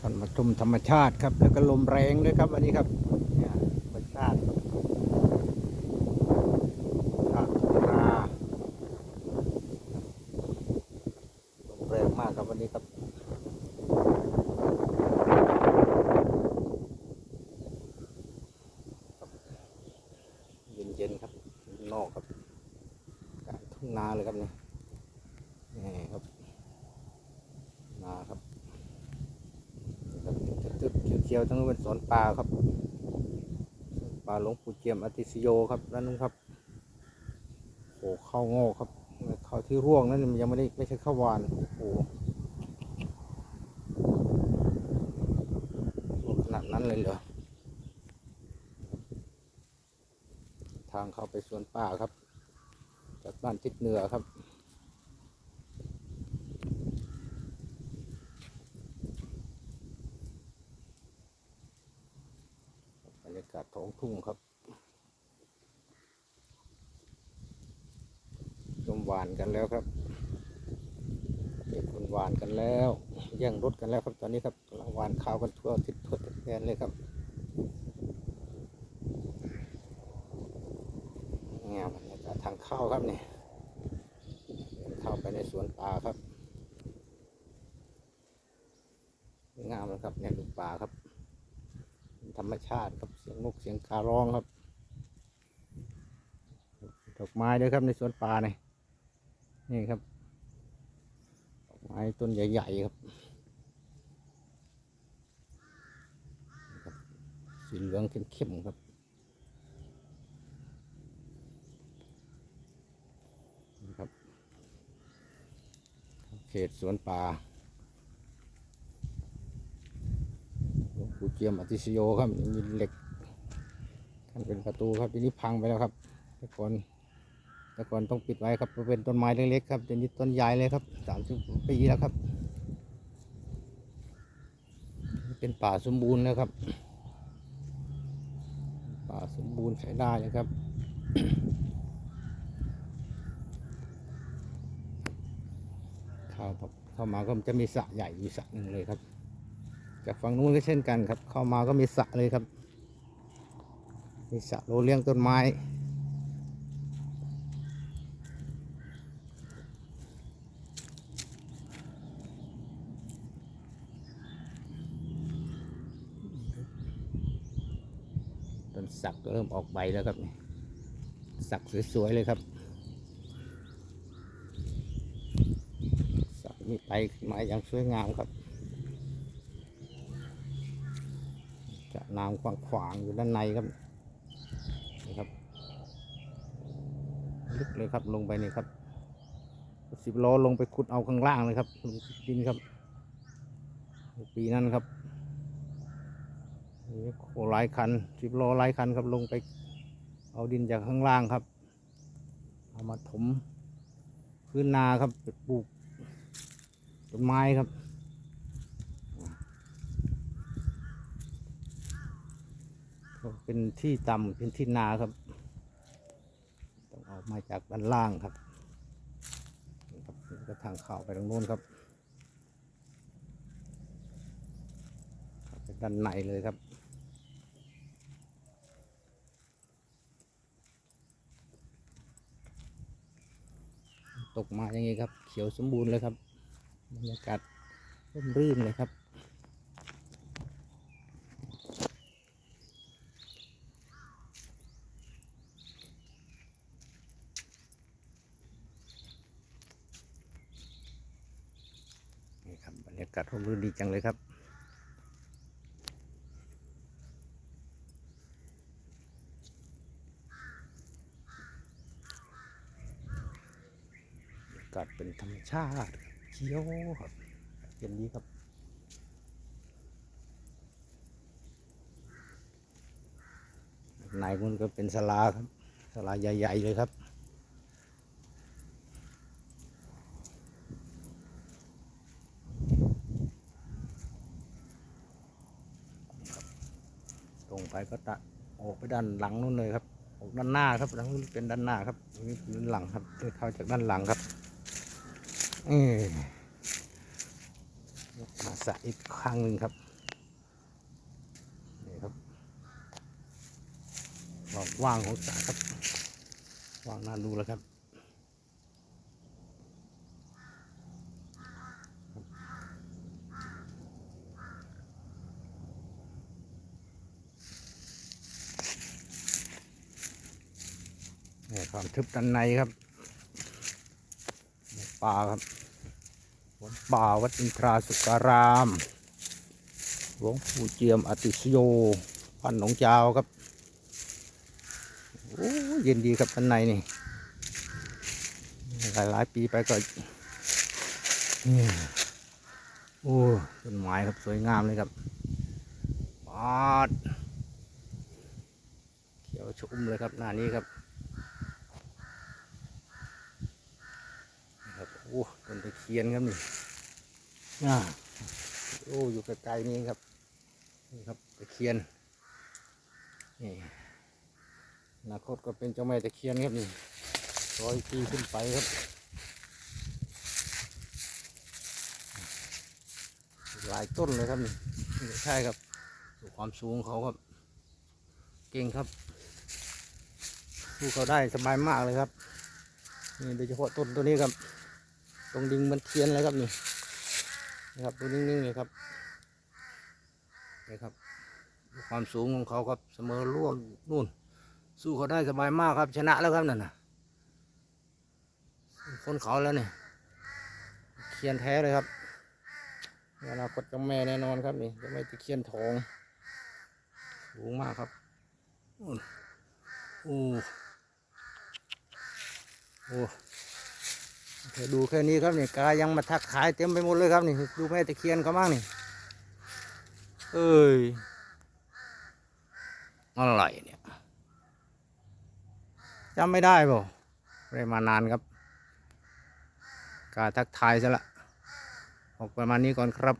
ท่านมาชมธรรมชาติครับ แล้วก็ลมแรงด้วยครับวันนี้ครับธรรมชาติชาตินาลมแรงมากครับวันนี้ครับ เย็นๆครับข้างนอกครับกลางทุ่งนาเลยครับเนี่ยนี่ครับ นาครับนี่ครับตึ๊บๆ เขียวทั้งนั้เป็นสวนป่าครับป่าหลวงปู่เจียมอติสโยครับนั่นนู้นครับโอ้ข้าโง่ครับข้าวที่ร่วงนั่นมันยังไม่ได้ไม่ใช่ข้าวหวานโอ้ขนาดนั้นเลยเหรอทางเข้าไปสวนป่าครับจากบ้านทิศเหนือครับรรยากาศ ทุ่งครับชมหวานกันแล้วครับเก็บคนหวานกันแล้วแย่งรถกันแล้วครับตอนนี้ครับกำลังหวานข้าวกันทั่วทิศทั่วแดนเลยครับงามบรรยากาศทางเข้าครับเนี่ยเดินเข้าไปในสวนป่าครับงามนะครับเนี่ยลูกป่าครับ ธรรมชาติครับเสียงนกเสียงการ้องครับดอกไม้ด้วยครับในสวนป่าเนี่ยนี่ครับดอกไม้ต้นใหญ่ๆครับนี่ครับสีเหลืองเข้มๆครับนี่ครับ เขตสวนป่าหลวง ปูเจียมอติสโยครับมีเหล็กท่านเป็นประตูครับทีนี้พังไปแล้วครับแต่ก่อนแต่ก่อนต้องปิดไว้ครับเพราะเป็นต้นไม้เล็กๆครับทีนี้ต้นใหญ่เลยครับสามสิบปีแล้วครับ เป็นป่าสมบูรณ์แล้วครับ ป่าสมบูรณ์ใช้ได้เลยครับเข้าเข้ามาก็จะมีสระใหญ่อยู่สระหนึ่งเลยครับ จากฝั่งนู้นก็เช่นกันครับ เข้ามาก็มีสระเลยครับ มีสระโรเลี้ยงต้นไม้ ต้นสักก็เริ่มออกใบแล้วครับ สักสวยๆเลยครับสักมีไปมาอย่างสวยงามครับ จะน้ำขวางขวางๆอยู่ด้านในครับนี่ครับ ลึกเลยครับลงไปนี่ครับสิบล้อลงไปขุดเอาข้างล่างเลยครับลงดินครับ ปีนั้นครับนี่โคหลายคันสิบล้อหลายคันครับลงไป เอาดินจากข้างล่างครับ เอามาถมพื้นนาครับไปปลูกต้นไม้ครับ เป็นที่ต่ำเป็นที่นาครับ ต้องออกมาจากด้านล่างครับครับก็ทางเข้าไปตรงโน้นครับเข้าไปด้านในเลยครับตกมาอย่างนี้ครับ เขียวสมบูรณ์เลยครับบรรยากาศร่มรื่นเลยครับ นี่ครับบรรยากาศร่มรื่นดีจังเลยครับบรรยากาศเป็นธรรมชาติเขียวครับเย็นดีครับในมันก็เป็นสลาครับสลาใหญ่ ๆ เลยครับ ตรงไปก็ตะออกไปด้านหลังนู่นเลยครับ ออกด้านหน้าครับด้านนู้นเป็นด้านหน้าครับนี้ด้านหลังครับเข้าจากด้านหลังครับเนี่ยมาสะอีกครั้งหนึ่งครับนี่ครับความว่างของสะครับว่างน่าดูแล้วครับ ความทึบด้านในครับป่าครับวัดป่าวัดอินทราสุการามหลวงปู่เจียมอติสโยพันหนองจาวครับโอ้เย็นดีครับด้านในนี่หลายหลายปีไปก็นี่โอ้ต้นไม้ครับสวยงามเลยครับปาดเขียวชุ่มเลยครับหน้านี้ครับ นะครับ โอ้ต้นตะเคียนครับนี่อ่าโอ้อยู่ไกลๆนี่ครับนี่ครับตะเคียนนี่อนาคตก็เป็นเจ้าแม่ตะเคียนครับนี่ร้อยปีขึ้นไปครับหลายต้นเลยครับนี่นี่ใช่ครับดูความสูงเขาครับ เก่งครับสู้เขาได้สบายมากเลยครับนี่โดยเฉพาะต้นตัวนี้ครับ ตรงดิ่งมันเทียนเลยครับนี่นะครับตัวนิ่งๆเลยครับนี่ครับ ความสูงของเขาครับเสมอร่วงนู่น สู้เขาได้สบายมากครับ ชนะแล้วครับนั่นน่ะคนเขาแล้วเนี่ยเคียนแท้เลยครับอนาคตจ้าแม่แน่นอนครับนี่จ้าแม่ตะเคียนทองสูงมากครับนู่นโอ้โอ้ ดี๋ยวดูแค่นี้ครับนี่กายังมาทักขายเต็มไปหมดเลยครับนี่ดูแม่ตะเคียนเขาบ้างนี่เอ้ยอะไรเนี่ยจำไม่ได้เปล่าไม่ได้มานานครับ กาทักทายซะละออกประมาณนี้ก่อนครับ